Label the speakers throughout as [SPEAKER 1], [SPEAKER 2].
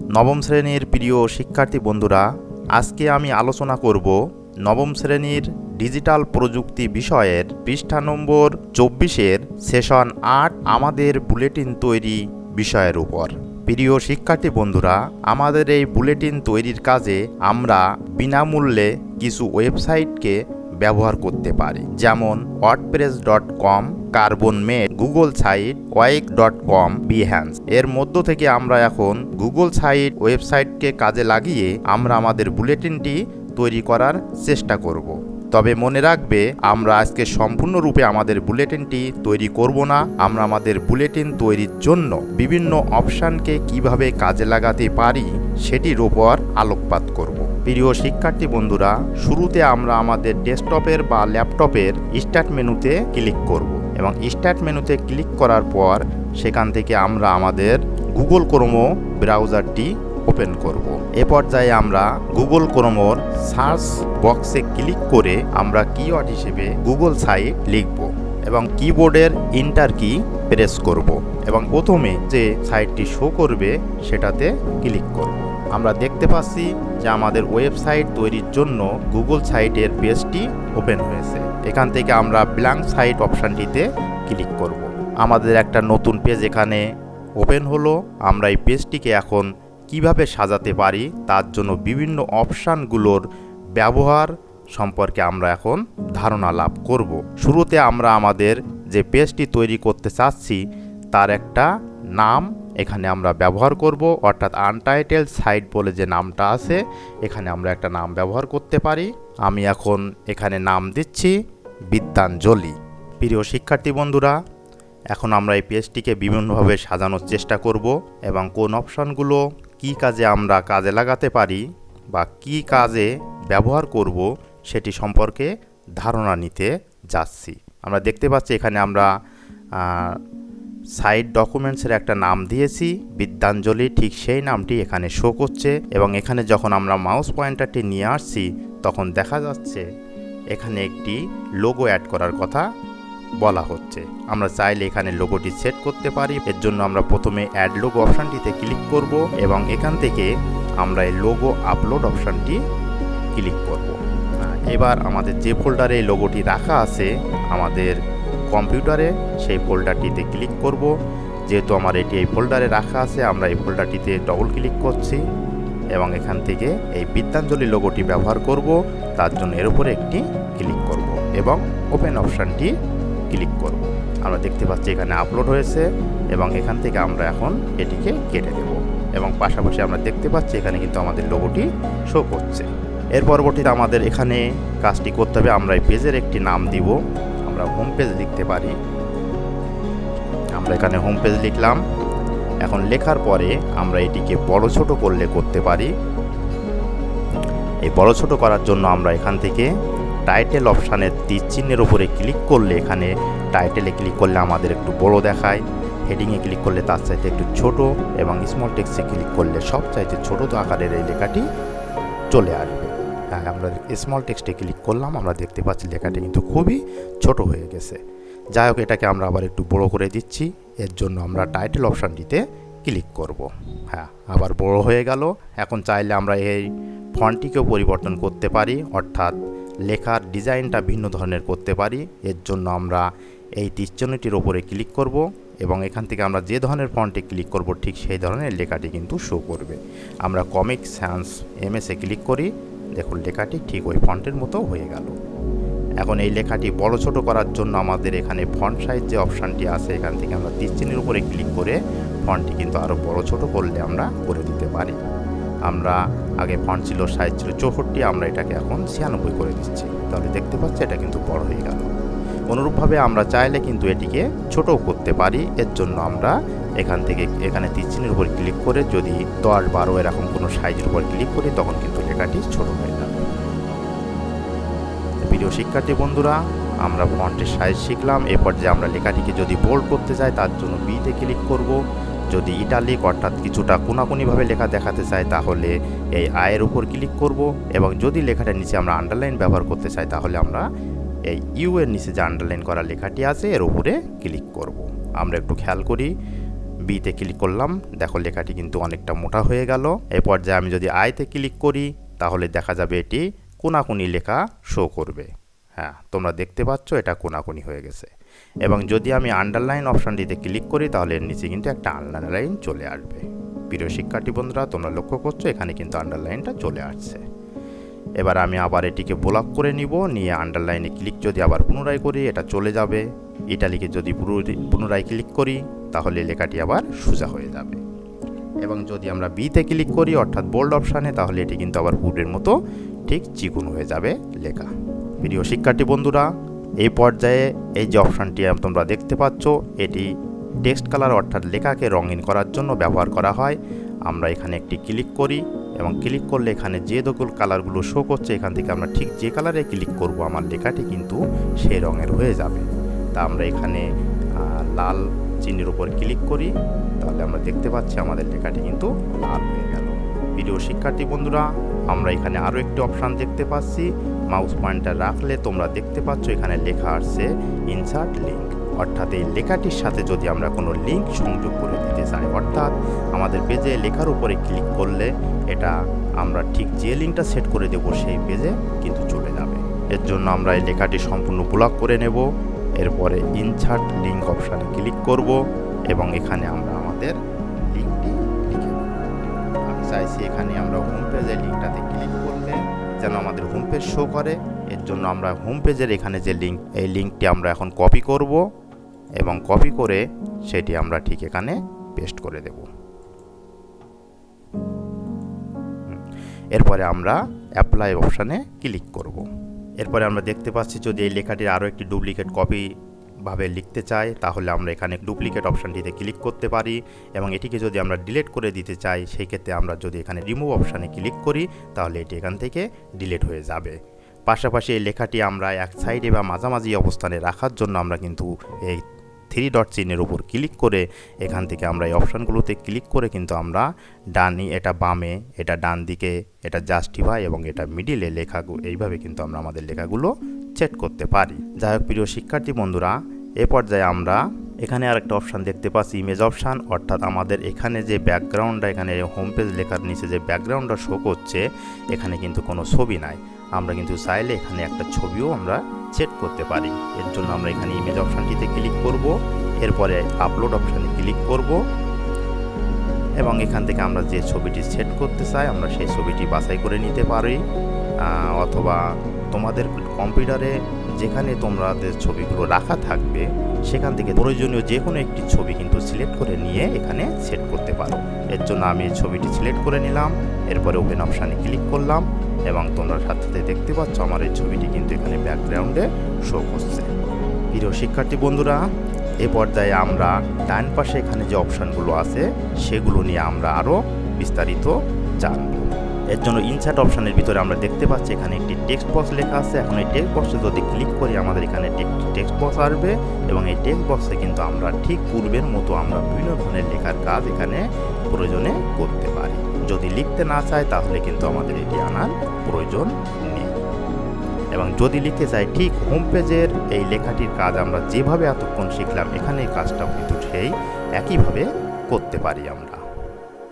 [SPEAKER 1] নবম শ্রেণির প্রিয় শিক্ষার্থী বন্ধুরা, আজকে আমি আলোচনা করব নবম শ্রেণির ডিজিটাল প্রযুক্তি বিষয়ের পৃষ্ঠা নম্বর চব্বিশের সেশন আট আমাদের বুলেটিন তৈরি বিষয়ের উপর। প্রিয় শিক্ষার্থী বন্ধুরা, আমাদের এই বুলেটিন তৈরির কাজে আমরা বিনামূল্যে কিছু ওয়েবসাইটকে ব্যবহার করতে পারি। যেমন WordPress dot com carbon made Google sites Wix dot com Behance এর মধ্য থেকে আমরা এখন গুগল সাইট ওয়েবসাইটকে কাজে লাগিয়ে আমরা আমাদের বুলেটিনটি তৈরি করার চেষ্টা করব। তবে মনে রাখবে, আমরা আজকে সম্পূর্ণরূপে আমাদের বুলেটিনটি তৈরি করব না। আমরা আমাদের বুলেটিন তৈরির জন্য বিভিন্ন অপশানকে কীভাবে কাজে লাগাতে পারি, সেটির ওপর আলোকপাত করব। প্রিয় শিক্ষার্থী বন্ধুরা, শুরুতে আমরা আমাদের ডেস্কটপের বা ল্যাপটপের স্টার্ট মেনুতে ক্লিক করব এবং স্টার্ট মেনুতে ক্লিক করার পর সেখান থেকে আমরা আমাদের গুগল ক্রোমো ব্রাউজারটি ওপেন করব। এ পর্যায়ে আমরা গুগল ক্রোমোর সার্চ বক্সে ক্লিক করে আমরা কিওয়ার্ড হিসেবে গুগল সাইট লিখব এবং কিবোর্ডের ইন্টার কি প্রেস করব এবং প্রথমে যে সাইটটি শো করবে সেটাতে ক্লিক করব। আমরা দেখতে পাচ্ছি যে আমাদের ওয়েবসাইট তৈরির জন্য গুগল সাইটের পেজটি ওপেন হয়েছে। এখান থেকে আমরা ব্ল্যাঙ্ক সাইট অপশানটিতে ক্লিক করব। আমাদের একটা নতুন পেজ এখানে ওপেন হলো। আমরা এই পেজটিকে এখন কীভাবে সাজাতে পারি তার জন্য বিভিন্ন অপশানগুলোর ব্যবহার সম্পর্কে আমরা এখন ধারণা লাভ করব। শুরুতে আমরা আমাদের যে পেজটি তৈরি করতে চাচ্ছি তার একটা নাম এখানে আমরা ব্যবহার করব, অর্থাৎ আনটাইটেল সাইট বলে যে নামটা আছে, এখানে আমরা একটা নাম ব্যবহার করতে পারি। আমি এখন এখানে নাম দিচ্ছি বিদ্যাঞ্জলি। প্রিয় শিক্ষার্থী বন্ধুরা, এখন আমরা এই পেজটিকে বিভিন্নভাবে সাজানোর চেষ্টা করব এবং কোন অপশানগুলো কি কাজে আমরা কাজে লাগাতে পারি বা কি কাজে ব্যবহার করব সেটি সম্পর্কে ধারণা নিতে যাচ্ছি। আমরা দেখতে পাচ্ছি এখানে আমরা সাইট ডকুমেন্টসের একটা নাম দিয়েছি। বিদ্যাঞ্জলি ঠিক সেই নামটি এখানে শো করছে এবং এখানে যখন আমরা মাউস পয়েন্টারটি নিয়ে আসছি, তখন দেখা যাচ্ছে এখানে একটি লোগো অ্যাড করার কথা বলা হচ্ছে। আমরা চাইলে এখানে লোগোটি সেট করতে পারি। এর জন্য আমরা প্রথমে অ্যাড লোগো অপশানটিতে ক্লিক করব এবং এখান থেকে আমরা এই লোগো আপলোড অপশানটি ক্লিক করব। এবার আমাদের যে ফোল্ডারে লোগোটি রাখা আছে, আমাদের কম্পিউটারে সেই ফোল্ডারটিতে ক্লিক করব। যেহেতু আমার এটি এই ফোল্ডারে রাখা আছে, আমরা এই ফোল্ডারটিতে ডবল ক্লিক করছি এবং এখান থেকে এই বিদ্যাঞ্জলি লোগোটি ব্যবহার করব। তার জন্য এর উপরে একটি ক্লিক করব এবং ওপেন অপশানটি ক্লিক করব। আমরা দেখতে পাচ্ছি এখানে আপলোড হয়েছে এবং এখান থেকে আমরা এখন এটিকে কেটে দেব এবং পাশাপাশি আমরা দেখতে পাচ্ছি এখানে কিন্তু আমাদের লোগোটি শো করছে। এর পরবর্তীতে আমাদের এখানে কাজটি করতে হবে। আমরা এই পেজের একটি নাম দিব। আমরা হোম পেজ লিখতে পারি। আমরা এখানে হোম পেজ লিখলাম। এখন লেখার পরে আমরা এটিকে বড় ছোট করলে করতে পারি। এই বড় ছোট করার জন্য আমরা এখান থেকে টাইটেল অপশানের তীর চিহ্নের উপরে ক্লিক করলে এখানে টাইটেলে ক্লিক করলে আমাদের একটু বড় দেখায়। হেডিংয়ে ক্লিক করলে তার চাইতে একটু ছোট এবং স্মল টেক্সটে ক্লিক করলে সব চাইতে ছোট আকারের এই লেখাটি চলে আসবে। হ্যাঁ আমরা স্মল টেক্সটে ক্লিক করলাম, আমরা দেখতে পাচ্ছি লেখাটি কিন্তু খুবই ছোট হয়ে গেছে। যাই হোক, এটাকে আমরা আবার একটু বড় করে দিচ্ছি। এর জন্য আমরা টাইটেল অপশানটিতে ক্লিক করব। হ্যাঁ আবার বড় হয়ে গেল। এখন চাইলে আমরা এই ফন্টটিকেও পরিবর্তন করতে পারি, অর্থাৎ লেখার ডিজাইনটা ভিন্ন ধরনের করতে পারি। এর জন্য আমরা এই তীরচিহ্নটির ওপরে ক্লিক করব এবং এখান থেকে আমরা যে ধরনের ফন্টে ক্লিক করব, ঠিক সেই ধরনের লেখাটি কিন্তু শো করবে। আমরা কমিক সায়েন্স এমএসে ক্লিক করি। দেখুন, লেখাটি ঠিক ওই ফন্টের মতো হয়ে গেল। এখন এই লেখাটি বড় ছোট করার জন্য আমাদের এখানে ফন্ট সাইজ যে অপশানটি আছে, এখান থেকে আমরা তীরচিহ্নের উপরে ক্লিক করে ফন্টটি কিন্তু আরও বড় ছোট করলে আমরা করে দিতে পারি। আমরা আগে ফন্ট ছিল, সাইজ ছিল চৌষট্টি, আমরা এটাকে এখন ছিয়ানব্বই করে দিচ্ছি। তাহলে দেখতে পাচ্ছি এটা কিন্তু বড় হয়ে গেল। অনুরূপভাবে আমরা চাইলে কিন্তু এটিকে ছোটও করতে পারি। এর জন্য আমরা এখান থেকে, এখানে তীরচিহ্নের উপর ক্লিক করে যদি দশ বারো এরকম কোনো সাইজের উপর ক্লিক করি, তখন কিন্তু লেখাটি ছোট হয়ে যাবে প্রিয় শিক্ষার্থী বন্ধুরা, আমরা ফন্টের সাইজ শিখলাম। এরপর যে আমরা লেখাটিকে যদি বোল্ড করতে চাই, তার জন্য বিতে ক্লিক করব। যদি ইটালিক অর্থাৎ কিছুটা কোনাকুনিভাবে লেখা দেখাতে চাই, তাহলে এই আয়ের উপর ক্লিক করব। এবং যদি লেখাটার নিচে আমরা আন্ডারলাইন ব্যবহার করতে চাই, তাহলে আমরা এই ইউ এর নিচে যে আন্ডারলাইন করা লেখাটি আছে, এর উপরে ক্লিক করব। আমরা একটু খেয়াল করি। বিতে ক্লিক করলাম। দেখো লেখাটি কিন্তু অনেকটা মোটা হয়ে গেল। এই পর্যায়ে আমি যদি আয়তে ক্লিক করি, তাহলে দেখা যাবে এটি কোনাকুনি লেখা শো করবে। হ্যাঁ তোমরা দেখতে পাচ্ছ এটা কোনাকুনি হয়ে গেছে। এবং যদি আমি আন্ডারলাইন অপশানটিতে ক্লিক করি, তাহলে এর নিচে কিন্তু একটা আন্ডারলাইন চলে আসবে। প্রিয় শিক্ষার্থী বন্ধুরা, তোমরা লক্ষ্য করছ, এখানে কিন্তু আন্ডারলাইনটা চলে আসছে। এবার আমি আবার এটিকে ব্লক করে নিব। নিয়ে আন্ডারলাইনে ক্লিক যদি আবার পুনরায় করি, এটা চলে যাবে। ইটালিকে যদি পুনরায় ক্লিক করি তাহলে লেখাটি আবার সোজা হয়ে যাবে। এবং যদি আমরা বিতে ক্লিক করি, অর্থাৎ বোল্ড অপশানে তাহলে এটি কিন্তু আবার পূর্বের মতো ঠিক চিকুন হয়ে যাবে লেখা। প্রিয় শিক্ষার্থী বন্ধুরা, এই পর্যায়ে এই যে অপশানটি তোমরা দেখতে পাচ্ছ, এটি টেক্সট কালার অর্থাৎ লেখাকে রঙিন করার জন্য ব্যবহার করা হয়। আমরা এখানে একটি ক্লিক করি এবং ক্লিক করলে এখানে যে দোকল কালারগুলো শো করছে, এখান থেকে আমরা ঠিক যে কালারে ক্লিক করব, আমার লেখাটি কিন্তু সেই রঙের হয়ে যাবে। তা আমরা এখানে লাল চিহ্নের উপর ক্লিক করি, তাহলে আমরা দেখতে পাচ্ছি আমাদের লেখাটি কিন্তু লাল হয়ে গেল। প্রিয় শিক্ষার্থী বন্ধুরা, আমরা এখানে আরও একটি অপশান দেখতে পাচ্ছি। মাউস পয়েন্টার রাখলে তোমরা দেখতে পাচ্ছ এখানে লেখা আসছে ইনসার্ট লিঙ্ক অর্থাৎ এই লেখাটির সাথে যদি আমরা কোনো লিঙ্ক সংযোগ করে দিতে চাই, অর্থাৎ আমাদের পেজে লেখার উপরে ক্লিক করলে এটা আমরা ঠিক যে লিঙ্কটা সেট করে দেব, সেই পেজে কিন্তু চলে যাবে। এর জন্য আমরা এই লেখাটি সম্পূর্ণ ব্লক করে নেব। এরপরে ইনসার্ট লিঙ্ক অপশানে ক্লিক করব এবং এখানে আমরা আমাদের লিঙ্কটি লিখে আমি চাইছি এখানে আমরা হোম পেজের লিঙ্কটাতে ক্লিক করলে যেন আমাদের হোম পেজ শো করে। এর জন্য আমরা হোম পেজের এখানে যে লিঙ্ক এই লিঙ্কটি আমরা এখন কপি করব এবং কপি করে সেটি আমরা ঠিক এখানে পেস্ট করে দেব। এরপরে আমরা অ্যাপ্লাই অপশানে ক্লিক করব। এরপরে আমরা দেখতে পাচ্ছি যদি এই লেখাটির আরও একটি ডুপ্লিকেট কপি ভাবে লিখতে চাই তাহলে আমরা এখানে ডুপ্লিকেট অপশানটিতে ক্লিক করতে পারি এবং এটিকে যদি আমরা ডিলেট করে দিতে চাই, সেই ক্ষেত্রে আমরা যদি এখানে রিমুভ অপশানে ক্লিক করি, তাহলে এটি এখান থেকে ডিলেট হয়ে যাবে। পাশাপাশি এই লেখাটি আমরা এক সাইডে বা মাঝামাঝি অবস্থানে রাখার জন্য আমরা কিন্তু এই থ্রি ডট চিহ্নের উপর ক্লিক করে এখান থেকে আমরা এই অপশানগুলোতে ক্লিক করে কিন্তু আমরা ডানি এটা বামে, এটা ডান দিকে, এটা জাস্টিফাই এবং এটা মিডিলে লেখাগুলো এইভাবে কিন্তু আমরা আমাদের লেখাগুলো সেট করতে পারি। যাই হোক, প্রিয় শিক্ষার্থী বন্ধুরা, এ পর্যায়ে আমরা এখানে আর একটা অপশান দেখতে পাচ্ছি ইমেজ অপশান অর্থাৎ আমাদের এখানে যে ব্যাকগ্রাউন্ডটা এখানে হোম পেজ লেখার নিচে যে ব্যাকগ্রাউন্ডটা শো করছে, এখানে কিন্তু কোনো ছবি নাই। আমরা কিন্তু চাইলে এখানে একটা ছবিও আমরা সেট করতে পারি। এর জন্য আমরা এখানে ইমেজ অপশানটিতে ক্লিক করব, এরপরে আপলোড অপশানে ক্লিক করব এবং এখান থেকে আমরা যে ছবিটি সেট করতে চাই, আমরা সেই ছবিটি বাছাই করে নিতে পারি। অথবা তোমাদের কম্পিউটারে যেখানে তোমাদের ছবিগুলো রাখা থাকবে, সেখান থেকে প্রয়োজনীয় যে কোনো একটি ছবি কিন্তু সিলেক্ট করে নিয়ে এখানে সেট করতে পারো। এর জন্য আমি ছবিটি সিলেক্ট করে নিলাম, এরপরে ওপেন অপশানে ক্লিক করলাম। এবং তোমরা সাথে দেখতে পাচ্ছ আমার এই ছবিটি কিন্তু এখানে ব্যাকগ্রাউন্ডে শো করছে। প্রিয় শিক্ষার্থী বন্ধুরা, এ পর্যায়ে আমরা ডান পাশে এখানে যে অপশানগুলো আছে, সেগুলো নিয়ে আমরা আরও বিস্তারিত জানব। এর জন্য ইনসার্ট অপশানের ভিতরে আমরা দেখতে পাচ্ছি এখানে একটি টেক্সট বক্স লেখা আছে। এখন এই টেক্সট বক্সে যদি ক্লিক করি, আমাদের এখানে টেক্সট বক্স আসবে এবং এই টেক্সট বক্সে কিন্তু আমরা ঠিক পূর্বের মতো আমরা বিভিন্ন ধরনের লেখার কাজ এখানে প্রয়োজনে করতে পারি। যদি লিখতে না চাই তাহলে কিন্তু আমাদের এটি আনার প্রয়োজন নেই। এবং যদি লিখতে চাই ঠিক হোম পেজের এই লেখাটির কাজ আমরা যেভাবে এতক্ষণ শিখলাম এখানে এই কাজটাও কিন্তু সেই একইভাবে করতে পারি আমরা।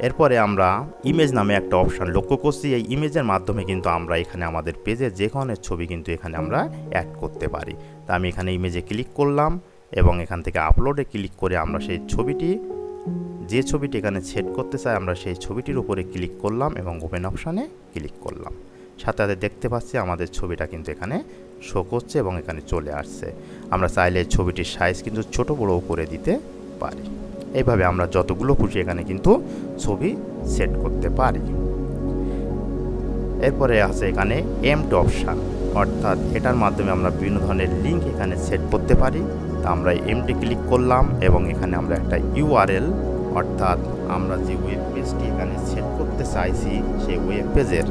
[SPEAKER 1] এরপরে আমরা ইমেজ নামে একটা অপশান লক্ষ্য করছি। এই ইমেজের মাধ্যমে কিন্তু আমরা এখানে আমাদের পেজে যে ধরনের ছবি কিন্তু এখানে আমরা অ্যাড করতে পারি। তা আমি এখানে ইমেজে ক্লিক করলাম এবং এখান থেকে আপলোডে ক্লিক করে আমরা সেই ছবিটি যে ছবিটি এখানে সেট করতে চাই, আমরা সেই ছবিটির উপরে ক্লিক করলাম এবং ওপেন অপশানে ক্লিক করলাম। সাথে সাথে দেখতে পাচ্ছি আমাদের ছবিটা কিন্তু এখানে শো করছে এবং এখানে চলে আসছে। আমরা চাইলে ছবিটির সাইজ কিন্তু ছোট বড়ও করে দিতে পারি। এইভাবে আমরা যতগুলো খুশি এখানে কিন্তু ছবি সেট করতে পারি। এরপরে আছে এখানে এম এমড অপশান অর্থাৎ এটার মাধ্যমে আমরা বিভিন্ন ধরনের লিঙ্ক এখানে সেট করতে পারি। তা আমরা এমটি ক্লিক করলাম এবং এখানে আমরা একটা ইউআরএল অর্থাৎ আমরা যে ওয়েব পেজটি এখানে সেট করতে চাইছি, সেই ওয়েব পেজের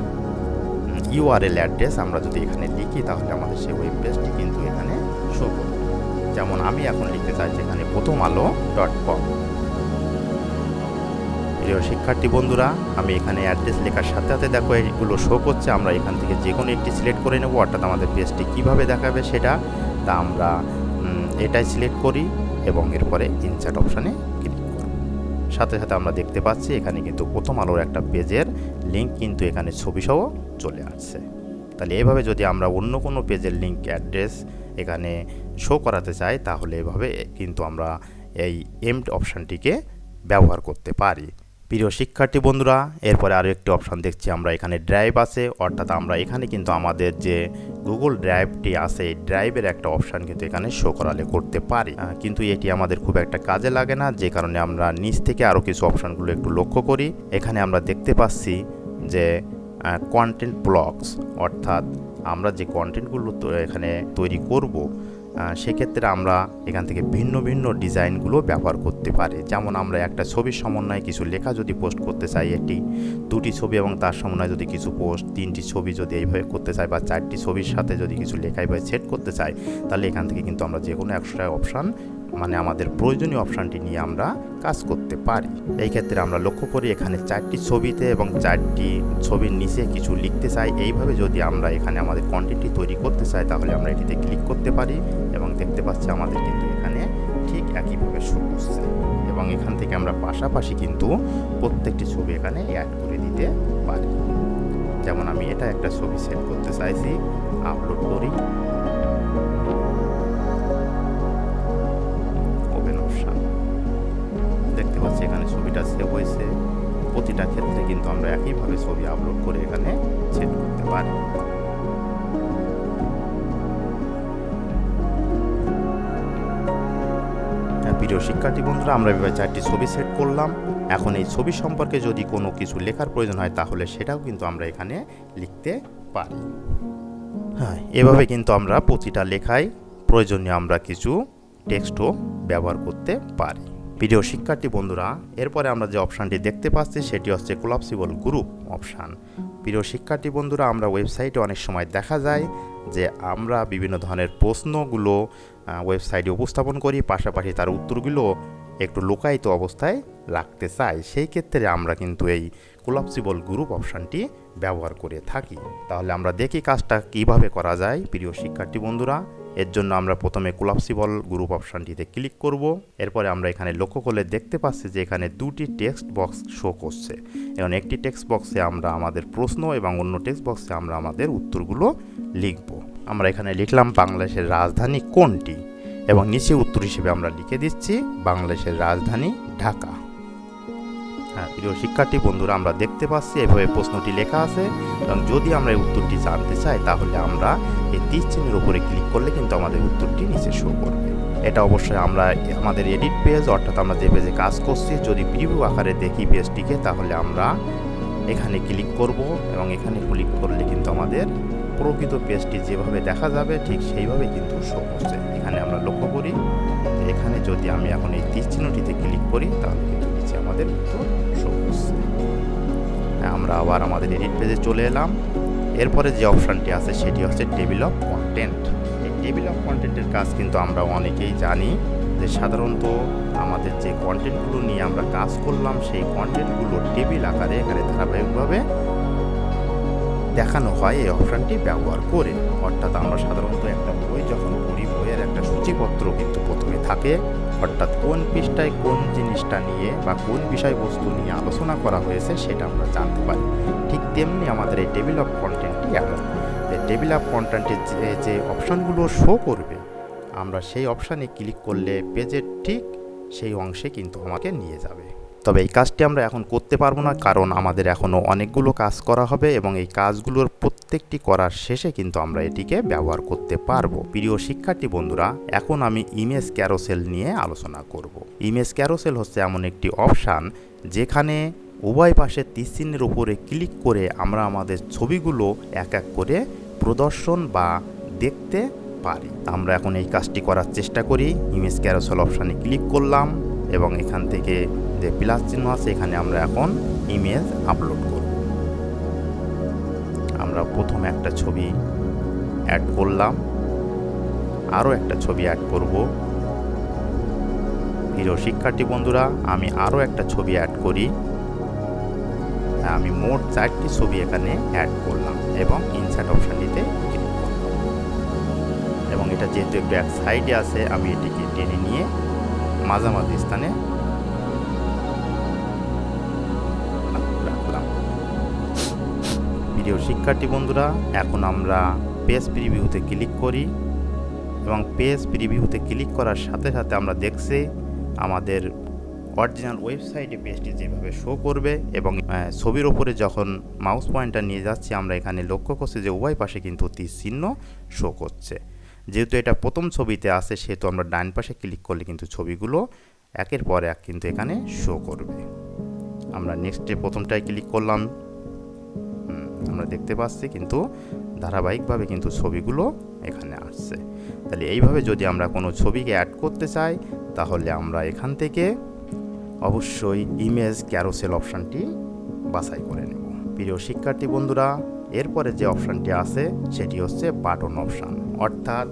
[SPEAKER 1] ইউআরএল অ্যাড্রেস আমরা যদি এখানে লিখি, তাহলে আমাদের সেই ওয়েব পেজটি কিন্তু এখানে শো করবে। যেমন আমি এখন লিখতে চাইছি এখানে প্রথম আলো ডট কম প্রিয় শিক্ষার্থী বন্ধুরা, আমি এখানে অ্যাড্রেস লেখার সাথে সাথে দেখো, এগুলো শো করছে। আমরা এখান থেকে যে কোনো একটি সিলেক্ট করে নেব, অর্থাৎ আমাদের পেজটি কীভাবে দেখাবে সেটা, তা আমরা এটাই সিলেক্ট করি এবং এরপরে ইনসার্ট অপশানে সাথে সাথে আমরা দেখতে পাচ্ছি এখানে কিন্তু প্রথম আলোর একটা পেজের লিঙ্ক কিন্তু এখানে ছবিসহ চলে আসছে। তাহলে এভাবে যদি আমরা অন্য কোনো পেজের লিঙ্ক অ্যাড্রেস এখানে শো করাতে চাই, তাহলে এভাবে কিন্তু আমরা এই এমড অপশানটিকে ব্যবহার করতে পারি। প্রিয় শিক্ষার্থী বন্ধুরা, এরপরে আরও একটি অপশান দেখছি, আমরা এখানে ড্রাইভ আছে, অর্থাৎ আমরা এখানে কিন্তু আমাদের যে গুগল ড্রাইভটি আছে, এই ড্রাইভের একটা অপশান কিন্তু এখানে শো করালে করতে পারি। কিন্তু এটি আমাদের খুব একটা কাজে লাগে না, যে কারণে আমরা নিচ থেকে আরও কিছু অপশানগুলো একটু লক্ষ্য করি। এখানে আমরা দেখতে পাচ্ছি যে কন্টেন্ট ব্লগস অর্থাৎ আমরা যে কন্টেন্টগুলো এখানে তৈরি করব সেক্ষেত্রে আমরা এখান থেকে ভিন্ন ভিন্ন ডিজাইনগুলো ব্যবহার করতে পারি। যেমন আমরা একটা ছবির সমন্বয়ে কিছু লেখা যদি পোস্ট করতে চাই, একটি, দুটি ছবি এবং তার সমন্বয়ে যদি কিছু পোস্ট, তিনটি ছবি যদি এইভাবে করতে চাই বা চারটি ছবির সাথে যদি কিছু লেখা এইভাবে সেট করতে চাই, তাহলে এখান থেকে কিন্তু আমরা যে কোনো একশোটা অপশান মানে আমাদের প্রয়োজনীয় অপশানটি নিয়ে আমরা কাজ করতে পারি। এই ক্ষেত্রে আমরা লক্ষ্য করি এখানে চারটি ছবিতে এবং চারটি ছবির নিচে কিছু লিখতে চাই। এইভাবে যদি আমরা এখানে আমাদের কন্টেন্টটি তৈরি করতে চাই, তাহলে আমরা এটিতে ক্লিক করতে পারি এবং দেখতে পাচ্ছি আমাদের কিন্তু এখানে ঠিক একইভাবে শো করছে। এবং এখান থেকে আমরা পাশাপাশি কিন্তু প্রত্যেকটি ছবি এখানে অ্যাড করে দিতে পারি। যেমন আমি এটা একটা ছবি সেট করতে চাইছি আপলোড করি। ছবিটা সেভ হয়েছে প্রতিটা ক্ষেত্রে কিন্তু আমরা একইভাবে ছবি আপলোড করে এখানে সেট করতে পারি। হ্যাঁ, প্রিয় শিক্ষার্থী বন্ধুরা আমরা এভাবে চারটি ছবি সেট করলাম। এখন এই ছবি সম্পর্কে যদি কোনো কিছু লেখার প্রয়োজন হয় তাহলে সেটাও কিন্তু আমরা এখানে লিখতে পারি। হ্যাঁ এভাবে কিন্তু আমরা প্রতিটা লেখায় প্রয়োজনীয় আমরা কিছু টেক্সটও ব্যবহার করতে পারি। প্রিয় শিক্ষার্থী বন্ধুরা, এরপরে আমরা যে অপশানটি দেখতে পাচ্ছি, সেটি হচ্ছে কোলাপসিবল গ্রুপ অপশান প্রিয় শিক্ষার্থী বন্ধুরা, আমরা ওয়েবসাইটে অনেক সময় দেখা যায় যে আমরা বিভিন্ন ধরনের প্রশ্নগুলো ওয়েবসাইটে উপস্থাপন করি, পাশাপাশি তার উত্তরগুলো একটু লোকায়িত অবস্থায় রাখতে চাই। সেই ক্ষেত্রে আমরা কিন্তু এই কোলাপসিবল গ্রুপ অপশানটি ব্যবহার করে থাকি। তাহলে আমরা দেখি কাজটা কীভাবে করা যায়। প্রিয় শিক্ষার্থী বন্ধুরা এর জন্য আমরা প্রথমে কোলাপসিবল গ্রুপ অপশানটিতে ক্লিক করব। এরপরে আমরা এখানে লক্ষ্য করলে দেখতে পাচ্ছি যে এখানে দুটি টেক্সট বক্স শো করছে। এবং একটি টেক্সট বক্সে আমরা আমাদের প্রশ্ন এবং অন্য টেক্সট বক্সে আমরা আমাদের উত্তরগুলো লিখব। আমরা এখানে লিখলাম বাংলাদেশের রাজধানী কোনটি? এবং নিচে উত্তর হিসেবে আমরা লিখে দিচ্ছি, বাংলাদেশের রাজধানী ঢাকা। হ্যাঁ প্রিয় শিক্ষার্থী বন্ধুরা, আমরা দেখতে পাচ্ছি, এভাবে প্রশ্নটি লেখা আছে। এবং যদি আমরা এই উত্তরটি জানতে চাই, তাহলে আমরা এই তীর চিহ্নের উপরে ক্লিক করলে কিন্তু আমাদের উত্তরটি নিচে শো করবে। এটা অবশ্যই আমরা আমাদের এডিট পেজ অর্থাৎ আমরা যে পেজে কাজ করছি, যদি প্রিভিউ আকারে দেখি পেজটিকে তাহলে আমরা এখানে ক্লিক করব এবং এখানে ক্লিক করলে কিন্তু আমাদের প্রকৃত পেজটি যেভাবে দেখা যাবে, ঠিক সেইভাবে কিন্তু শো করছে। এখানে আমরা লক্ষ্য করি, এখানে যদি আমি এখন এই তীর চিহ্নটিতে ক্লিক করি, তাহলে আমাদের উত্তর করছে হ্যাঁ, আমরা আবার আমাদের এডিট পেজে চলে এলাম। এরপরে যে অপশানটি আছে সেটি হচ্ছে টেবিল অফ কন্টেন্ট এই টেবিল অফ কন্টেন্টের কাজ কিন্তু আমরা অনেকেই জানি যে সাধারণত আমাদের যে কন্টেন্টগুলো নিয়ে আমরা কাজ করলাম সেই কন্টেন্টগুলো টেবিল আকারে এখানে ধারাবাহিকভাবে দেখানো হয় এই অপশানটি ব্যবহার করে। অর্থাৎ আমরা সাধারণত একটা বই যখন পড়ি বইয়ের একটা সূচিপত্র কিন্তু প্রথমে থাকে। অর্থাৎ কোন পৃষ্ঠায় কোন জিনিসটা নিয়ে বা কোন বিষয়বস্তু নিয়ে আলোচনা করা হয়েছে সেটা আমরা জানতে পারি। ঠিক তেমনি আমাদের এই টেবিল অফ কন্টেন্টটি এমন এই টেবিল অফ কন্টেন্টের যে যে অপশানগুলো শো করবে, আমরা সেই অপশানে ক্লিক করলে পেজের ঠিক সেই অংশে কিন্তু আমাকে নিয়ে যাবে। তবে এই কাজটি আমরা এখন করতে পারব না, কারণ আমাদের এখনও অনেকগুলো কাজ করা হবে এবং এই কাজগুলোর প্রত্যেকটি করার শেষে কিন্তু আমরা এটিকে ব্যবহার করতে পারব। প্রিয় শিক্ষার্থী বন্ধুরা, এখন আমি ইমেজ ক্যারোসেল নিয়ে আলোচনা করব। ইমেজ ক্যারোসেল হচ্ছে এমন একটি অপশান যেখানে উভয় পাশে তীরচিহ্নের উপরে ক্লিক করে আমরা আমাদের ছবিগুলো এক এক করে প্রদর্শন বা দেখতে পারি। আমরা এখন এই কাজটি করার চেষ্টা করি। ইমেজ ক্যারোসেল অপশানে ক্লিক করলাম। এবং এখান থেকে যে প্লাস চিহ্ন আছে, এখানে আমরা এখন ইমেজ আপলোড করব। আমরা প্রথম একটা ছবি অ্যাড করলাম। আরও একটা ছবি অ্যাড করব। প্রিয় শিক্ষার্থী বন্ধুরা, আমি আরও একটা ছবি অ্যাড করি। আমি মোট চারটি ছবি এখানে অ্যাড করলাম এবং ইনসার্ট অপশানটিতে এবং এটা যেহেতু একটু এক সাইডে আছে, আমি এটিকে টেনে নিয়ে মাঝামাঝি স্থানে। প্রিয় শিক্ষার্থী বন্ধুরা, এখন আমরা পেজ প্রিভিউতে ক্লিক করি এবং পেজ প্রিভিউতে ক্লিক করার সাথে সাথে আমরা দেখছি আমাদের অরিজিনাল ওয়েবসাইটে পেজটি যেভাবে শো করবে এবং ছবির ওপরে যখন মাউস পয়েন্টটা নিয়ে যাচ্ছি, আমরা এখানে লক্ষ্য করছি যে উভয় পাশে কিন্তু তীর চিহ্ন শো করছে। যেহেতু এটা প্রথম ছবিতে আছে, সেহেতু আমরা ডান পাশে ক্লিক করলে কিন্তু ছবিগুলো একের পর এক কিন্তু এখানে শো করবে। আমরা নেক্সটে প্রথমটায় ক্লিক করলাম। আমরা দেখতে পাচ্ছি কিন্তু ধারাবাহিকভাবে কিন্তু ছবিগুলো এখানে আসছে। তাহলে এইভাবে যদি আমরা কোনো ছবিকে অ্যাড করতে চাই, তাহলে আমরা এখান থেকে অবশ্যই ইমেজ ক্যারোসেল অপশানটি বাছাই করে নেব। প্রিয় শিক্ষার্থী বন্ধুরা, এরপরে যে অপশানটি আছে, সেটি হচ্ছে বাটন অপশান অর্থাৎ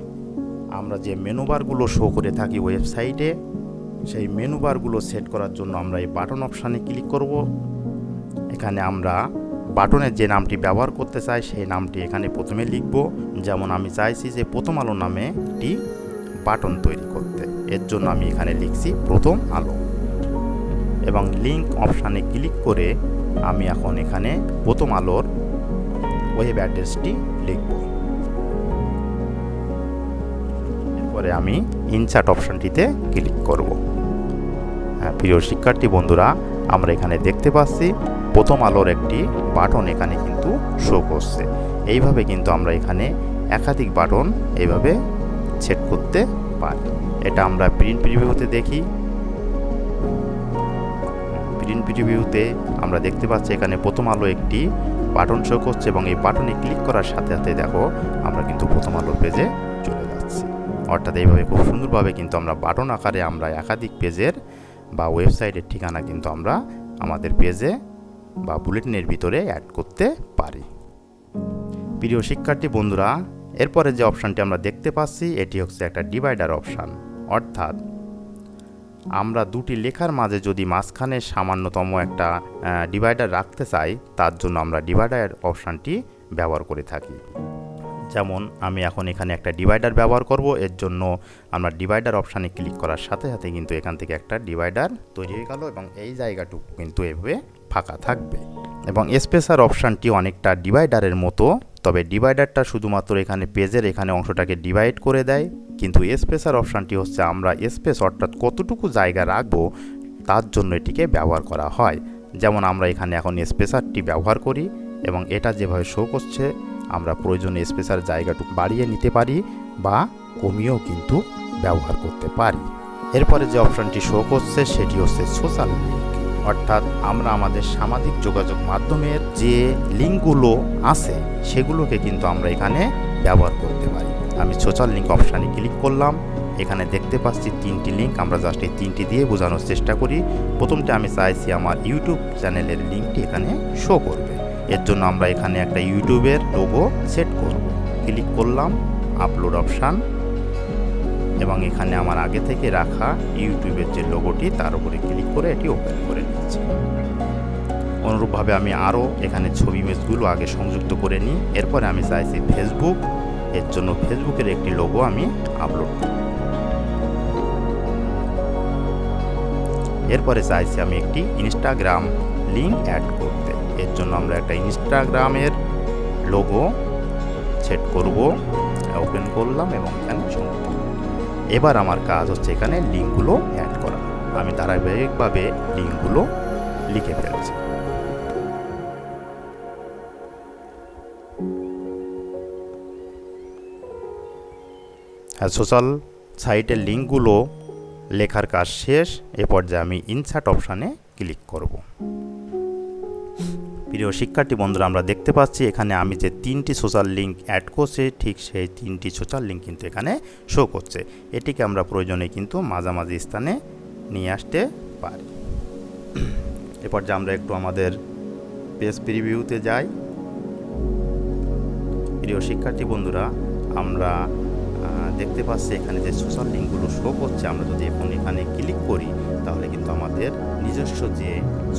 [SPEAKER 1] আমরা যে মেনু বারগুলো শো করে থাকি ওয়েবসাইটে সেই মেনু বারগুলো সেট করার জন্য আমরা এই বাটন অপশানে ক্লিক করব। এখানে আমরা বাটনের যে নামটি ব্যবহার করতে চাই, সেই নামটি এখানে প্রথমে লিখব। যেমন আমি চাইছি যে প্রথম আলো নামে একটি বাটন তৈরি করতে। এর জন্য আমি এখানে লিখছি প্রথম আলো। এবং লিঙ্ক অপশানে ক্লিক করে আমি এখন এখানে প্রথম আলোর ওয়েব অ্যাড্রেসটি লিখব। এরপরে আমি ইনসার্ট অপশানটিতে ক্লিক করব। হ্যাঁ প্রিয় শিক্ষার্থী বন্ধুরা, আমরা এখানে দেখতে পাচ্ছি প্রথম আলোর একটি বাটন এখানে কিন্তু শো করছে। এইভাবে কিন্তু আমরা এখানে একাধিক বাটন এইভাবে সেট করতে পারি। এটা আমরা প্রিন্ট প্রিভিউতে দেখি। প্রিন্ট প্রিভিউতে আমরা দেখতে পাচ্ছি এখানে প্রথম আলো একটি বাটন শো করছে এবং এই বাটনে ক্লিক করার সাথে সাথে দেখো, আমরা কিন্তু প্রথম আলো পেজে অর্থাৎ এইভাবে খুব সুন্দরভাবে কিন্তু আমরা বাটন আকারে আমরা একাধিক পেজের বা ওয়েবসাইটের ঠিকানা কিন্তু আমরা আমাদের পেজে বা বুলেটিনের ভিতরে অ্যাড করতে পারি। প্রিয় শিক্ষার্থী বন্ধুরা এরপরে যে অপশানটি আমরা দেখতে পাচ্ছি, এটি হচ্ছে একটা ডিভাইডার অপশান অর্থাৎ আমরা দুটি লেখার মাঝে যদি মাঝখানে সামান্যতম একটা ডিভাইডার রাখতে চাই, তার জন্য আমরা ডিভাইডার অপশানটি ব্যবহার করে থাকি। যেমন আমি এখন এখানে একটা ডিভাইডার ব্যবহার করব, এর জন্য আমরা ডিভাইডার অপশানে ক্লিক করার সাথে সাথে কিন্তু এখান থেকে একটা ডিভাইডার তৈরি হয়ে গেল এবং এই জায়গাটুকু কিন্তু এভাবে ফাঁকা থাকবে। এবং স্পেসার অপশানটি অনেকটা ডিভাইডারের মতো, তবে ডিভাইডারটা শুধুমাত্র এখানে পেজের এখানে অংশটাকে ডিভাইড করে দেয়, কিন্তু স্পেসার অপশানটি হচ্ছে আমরা স্পেস অর্থাৎ কতটুকু জায়গা রাখব তার জন্য এটিকে ব্যবহার করা হয়। যেমন আমরা এখানে এখন স্পেসারটি ব্যবহার করি এবং এটা যেভাবে শো করছে আমরা প্রয়োজনীয় স্পেশাল জায়গাটুকু বাড়িয়ে নিতে পারি বা কমিয়েও কিন্তু ব্যবহার করতে পারি। এরপরে যে অপশানটি শো করছে, সেটি হচ্ছে সোশ্যাল লিঙ্ক অর্থাৎ আমরা আমাদের সামাজিক যোগাযোগ মাধ্যমের যে লিঙ্কগুলো আছে, সেগুলোকে কিন্তু আমরা এখানে ব্যবহার করতে পারি। আমি সোশ্যাল লিঙ্ক অপশানে ক্লিক করলাম। এখানে দেখতে পাচ্ছি তিনটি লিঙ্ক আমরা জাস্ট এই তিনটি দিয়ে বোঝানোর চেষ্টা করি। প্রথমটা আমি চাইছি আমার ইউটিউব চ্যানেলের লিঙ্কটি এখানে শো করবে। এর জন্য আমরা এখানে একটা ইউটিউবের লোগো সেট করব। ক্লিক করলাম আপলোড অপশান এবং এখানে আমার আগে থেকে রাখা ইউটিউবের যে লোগোটি তার উপরে ক্লিক করে এটি ওপেন করে নিচ্ছি। অনুরূপভাবে আমি আরও এখানে ছবি ইমেজগুলো আগে সংযুক্ত করে নিই। এরপরে আমি চাইছি ফেসবুক এর জন্য ফেসবুকের একটি লোগো আমি আপলোড করব। এরপরে চাইছি আমি একটি ইনস্টাগ্রাম লিঙ্ক অ্যাড এর জন্য আমরা একটা ইনস্টাগ্রামের লোগো সেট করব ওপেন করলাম এবং এখানে এবার আমার কাজ হচ্ছে এখানে লিঙ্কগুলো অ্যাড করা। আমি ধারাবাহিকভাবে লিঙ্কগুলো লিখে ফেলছি। সোশ্যাল সাইটের লিঙ্কগুলো লেখার কাজ শেষ। এ পর্যায়ে আমি ইনসার্ট অপশানে ক্লিক করব। প্রিয় শিক্ষার্থী বন্ধুরা, আমরা দেখতে পাচ্ছি এখানে আমি যে তিনটি সোশ্যাল লিঙ্ক অ্যাড করছি, ঠিক সেই তিনটি সোশ্যাল লিঙ্ক কিন্তু এখানে শো করছে। এটিকে আমরা প্রয়োজনে কিন্তু মাঝামাঝি স্থানে নিয়ে আসতে পারি। এরপর যে আমরা একটু আমাদের পেজ প্রিভিউতে যাই। প্রিয় শিক্ষার্থী বন্ধুরা, আমরা দেখতে পাচ্ছি এখানে যে সোশ্যাল লিঙ্কগুলো শো করছে, আমরা যদি এখন এখানে ক্লিক করি, তাহলে কিন্তু আমাদের নিজস্ব যে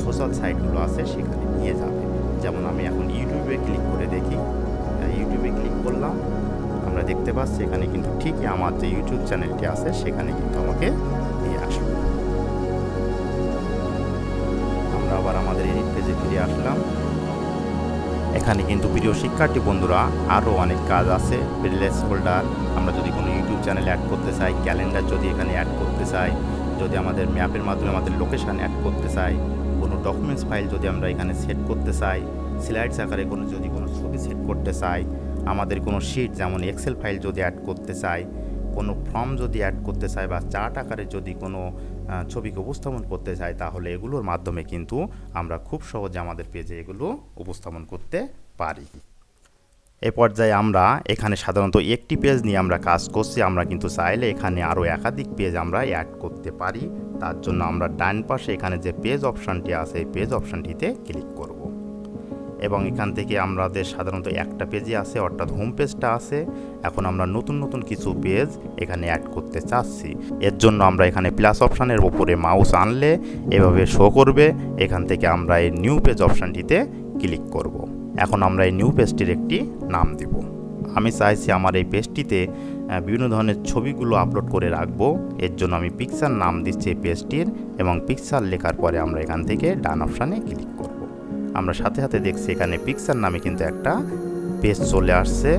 [SPEAKER 1] সোশ্যাল সাইটগুলো আছে, সেখানে নিয়ে যাবে। যেমন আমি এখন ইউটিউবে ক্লিক করে দেখি। ইউটিউবে ক্লিক করলাম। আমরা দেখতে পাচ্ছি এখানে কিন্তু ঠিকই আমার যে ইউটিউব চ্যানেলটি আছে, সেখানে কিন্তু আমাকে নিয়ে আসবে আমরা আবার আমাদের এডিট পেজে ফিরে আসলাম। এখানে কিন্তু প্রিয় শিক্ষার্থী বন্ধুরা, আরও অনেক কাজ আছে। প্লেস হোল্ডার আমরা যদি কোনো ইউটিউব চ্যানেল অ্যাড করতে চাই ক্যালেন্ডার যদি এখানে অ্যাড করতে চাই, যদি আমাদের ম্যাপের মাধ্যমে আমাদের লোকেশান অ্যাড করতে চাই কোনো ডকুমেন্টস ফাইল যদি আমরা এখানে সেট করতে চাই স্লাইডস আকারে কোনো যদি কোনো ছবি সেট করতে চাই, আমাদের কোনো শিট যেমন এক্সেল ফাইল যদি অ্যাড করতে চাই, কোনো ফর্ম যদি অ্যাড করতে চাই বা চার্ট আকারে যদি কোনো ছবিকে উপস্থাপন করতে চাই, তাহলে এগুলোর মাধ্যমে কিন্তু আমরা খুব সহজে আমাদের পেজে এগুলো উপস্থাপন করতে পারি। এ পর্যায়ে আমরা এখানে সাধারণত একটি পেজ নিয়ে আমরা কাজ করছি। আমরা কিন্তু চাইলে এখানে আরও একাধিক পেজ আমরা অ্যাড করতে পারি। তার জন্য আমরা ডান পাশে এখানে যে পেজ অপশানটি আছে, এই পেজ অপশানটিতে ক্লিক করব। এবং এখান থেকে আমাদের সাধারণত একটা পেজে আছে, অর্থাৎ হোম পেজটা আছে। এখন আমরা নতুন নতুন কিছু পেজ এখানে অ্যাড করতে চাচ্ছি। এর জন্য আমরা এখানে প্লাস অপশানের ওপরে মাউস আনলে এভাবে শো করবে। এখান থেকে আমরা এই নিউ পেজ অপশানটিতে ক্লিক করব। এখন আমরা এই নিউ পেজটির একটি নাম দিব। আমি চাইছি আমার এই পেজটিতে বিভিন্ন ধরনের ছবিগুলো আপলোড করে রাখব। এর জন্য আমি পিকচার নাম দিচ্ছি এই পেজটির এবং পিকচার লেখার পরে আমরা এখান থেকে ডান অপশানে ক্লিক করব। আমরা সাথে সাথে দেখছি এখানে পিকচার নামে কিন্তু একটা পেজ চলে আসছে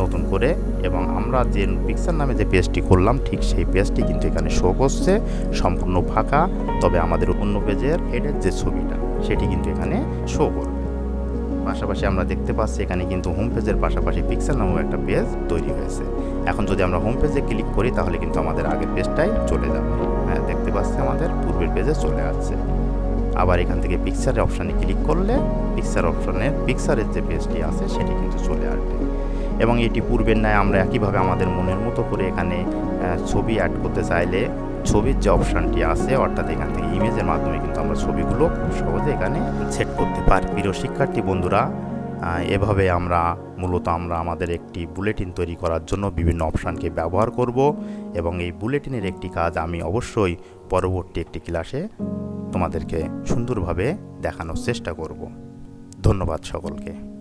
[SPEAKER 1] নতুন করে এবং আমরা যে পিকচার নামে যে পেজটি করলাম, ঠিক সেই পেজটি কিন্তু এখানে শো করছে, সম্পূর্ণ ফাঁকা। তবে আমাদের অন্য পেজের হেডের যে ছবিটা, সেটি কিন্তু এখানে শো করবে। পাশাপাশি আমরা দেখতে পাচ্ছি এখানে কিন্তু হোম পেজের পাশাপাশি পিক্সেল নামক একটা পেজ তৈরি হয়েছে। এখন যদি আমরা হোম পেজে ক্লিক করি, তাহলে কিন্তু আমাদের আগের পেজটাই চলে যাবে। হ্যাঁ দেখতে পাচ্ছি আমাদের পূর্বের পেজে চলে আসছে। আবার এখান থেকে পিকচারের অপশানে ক্লিক করলে পিকচার অপশানের পিকচারের যে পেজটি আছে, সেটি কিন্তু চলে আসবে। এবং এটি পূর্বের ন্যায় আমরা একইভাবে আমাদের মনের মতো করে এখানে ছবি অ্যাড করতে চাইলে ছবির যে অপশানটি আছে, অর্থাৎ এখান থেকে ইমেজের মাধ্যমে কিন্তু আমরা ছবিগুলো খুব সহজে এখানে সেট করতে পারি। প্রিয় শিক্ষার্থী বন্ধুরা এভাবে আমরা মূলত আমরা আমাদের একটি বুলেটিন তৈরি করার জন্য বিভিন্ন অপশানকে ব্যবহার করব এবং এই বুলেটিনের একটি কাজ আমি অবশ্যই পরবর্তী একটি ক্লাসে তোমাদেরকে সুন্দরভাবে দেখানোর চেষ্টা করব। ধন্যবাদ সকলকে।